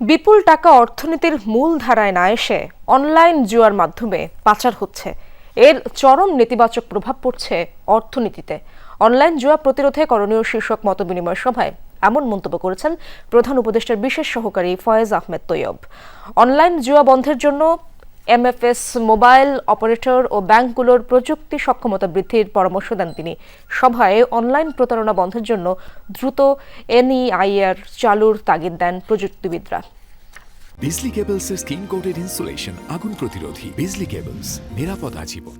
বিপুল টাকা অর্থনীতির মূল ধারায় না এসে অনলাইন জুয়ার মাধ্যমে পাচার হচ্ছে। এর চরম নেতিবাচক প্রভাব পড়ছে অর্থনীতিতে। অনলাইন জুয়া প্রতিরোধে করণীয় শীর্ষক মতবিনিময় সভায় এমন মন্তব্য করেছেন প্রধান উপদেষ্টার বিশেষ সহকারী ফয়েজ আহমেদ তৈয়ব। অনলাইন জুয়া বন্ধের জন্য এমএফএস মোবাইল অপারেটর ও ব্যাংকগুলোর প্রযুক্তি সক্ষমতা বৃদ্ধির পরামর্শ দেন তিনি। সভায় অনলাইন প্রতারণা বন্ধের জন্য দ্রুত এনইআইআর চালুর তাগিদ দেন প্রযুক্তিবিদরা। বিজলি কেবলসের স্কিন কোটেড ইনসুলেশন আগুন প্রতিরোধী বিজলি কেবলস নিরাপদ আজীবন।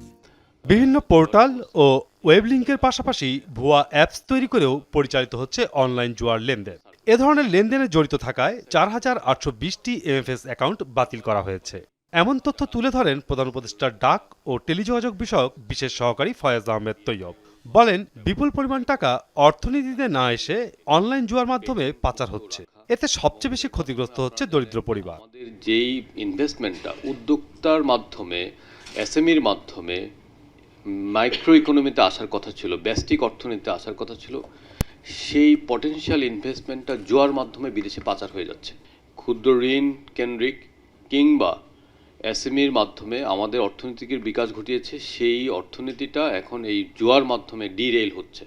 বিভিন্ন পোর্টাল ও ওয়েব লিঙ্কের পাশাপাশি ভুয়া অ্যাপস তৈরি করেও পরিচালিত হচ্ছে অনলাইন জুয়ার লেনদেন। এ ধরনের লেনদেনে জড়িত থাকায় চার হাজার আটশো বিশটি এমএফএস অ্যাকাউন্ট বাতিল করা হয়েছে। এমন তথ্য তুলে ধরেন প্রধান উপদেষ্টার ডাক ও টেলিযোগাযোগ বিষয়ক বিশেষ সহকারী ফয়েজ আহমেদ তৈয়ব। বলেন, বিপুল পরিমাণ টাকা অর্থনীতিতে না এসে অনলাইন জুয়ার মাধ্যমে পাচার হচ্ছে। এতে সবচেয়ে বেশি ক্ষতিগ্রস্ত হচ্ছে দরিদ্র পরিবার। যেই ইনভেস্টমেন্টটা উদ্যোক্তার মাধ্যমে, এসএমইর মাধ্যমে মাইক্রো ইকোনমিতে আসার কথা ছিল ব্যষ্টিক অর্থনীতিতে আসার কথা ছিল, সেই পটেনশিয়াল ইনভেস্টমেন্টটা জোয়ার মাধ্যমে বিদেশে পাচার হয়ে যাচ্ছে। ক্ষুদ্র ঋণ কেন্দ্রিক কিংবা এসএমইর মাধ্যমে আমাদের অর্থনীতির বিকাশ ঘটিয়েছে সেই অর্থনীতিটা এখন এই জুয়ার মাধ্যমে ডিরেল হচ্ছে।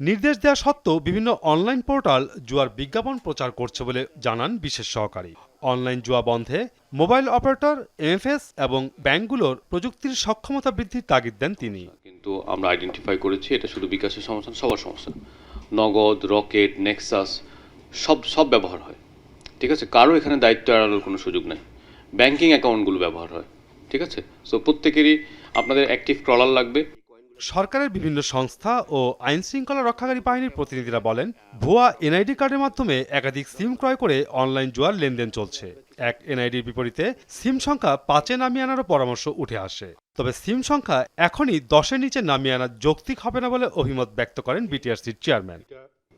নির্দেশ দেওয়া সত্ত্বেও বিভিন্ন অনলাইন পোর্টাল জুয়ার বিজ্ঞাপন প্রচার করছে বলে জানান বিশেষ সহকারী। অনলাইন জুয়া বন্ধে মোবাইল অপারেটর এমএফএস এবং ব্যাংকগুলোর প্রযুক্তির সক্ষমতা বৃদ্ধির তাগিদ দেন তিনি। কিন্তু আমরা আইডেন্টিফাই করেছি এটা শুধু বিকাশের সমস্যা সবার সমস্যা। নগদ রকেট নেক্সাস সব সব ব্যবহার হয়। ঠিক আছে? কারও এখানে দায়িত্ব এড়ানোর কোনো সুযোগ নেই। ব্যাংকিং অ্যাকাউন্টগুলো ব্যবহার হয় ঠিক আছে? সো প্রত্যেকেরই আপনাদের অ্যাক্টিভ ট্রলার লাগবে। সরকারের বিভিন্ন সংস্থা ও আইন শৃঙ্খলা রক্ষাকারী বাহিনীর প্রতিনিধিরা বলেন ভুয়া এনআইডি কার্ডের মাধ্যমে একাধিক সিম ক্রয় করে অনলাইন জুয়ার লেনদেন চলছে। এক এনআইডির বিপরীতে সিম সংখ্যা পাঁচে নামিয়ে আনারও পরামর্শ উঠে আসে। তবে সিম সংখ্যা এখনই দশের নিচে নামিয়ে আনা যৌক্তিক হবে না বলে অভিমত ব্যক্ত করেন বিটিআরসির চেয়ারম্যান।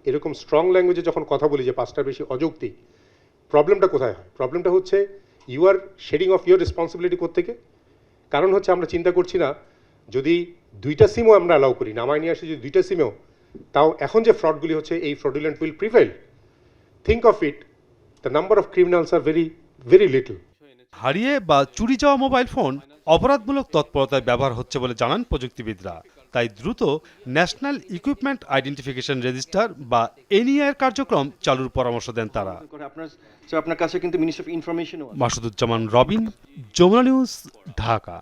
এরকম স্ট্রং ল্যাঙ্গুয়েজে যখন কথা বলি যে পাঁচটার বেশি অযৌক্তিক প্রবলেমটা কোথায় হয়? প্রবলেমটা হচ্ছে you are shedding of your responsibility থেকে কারণ হচ্ছে আমরা চিন্তা করছি না, যদি দুইটা সিমও আমরা অ্যালাউ করি, নামায় নিয়ে আসি যদি দুইটা সিমেও তাও এখন যে ফ্রডগুলি হচ্ছে, এই fraudulent will prevail think of it the number of criminals are very very little হারিয়ে বা চুরি যাওয়া মোবাইল ফোন অপরাধমূলক তৎপরতায় ব্যবহার হচ্ছে বলে জানান প্রযুক্তিবিদরা। তাই দ্রুত ন্যাশনাল ইকুইপমেন্ট আইডেন্টিফিকেশন রেজিস্টার বা এনইআর কার্যক্রম চালুর পরামর্শ দেন তারা। আপনার কাছে কিন্তু মাসুদুজ্জামান রবিন যমুনা নিউজ ঢাকা।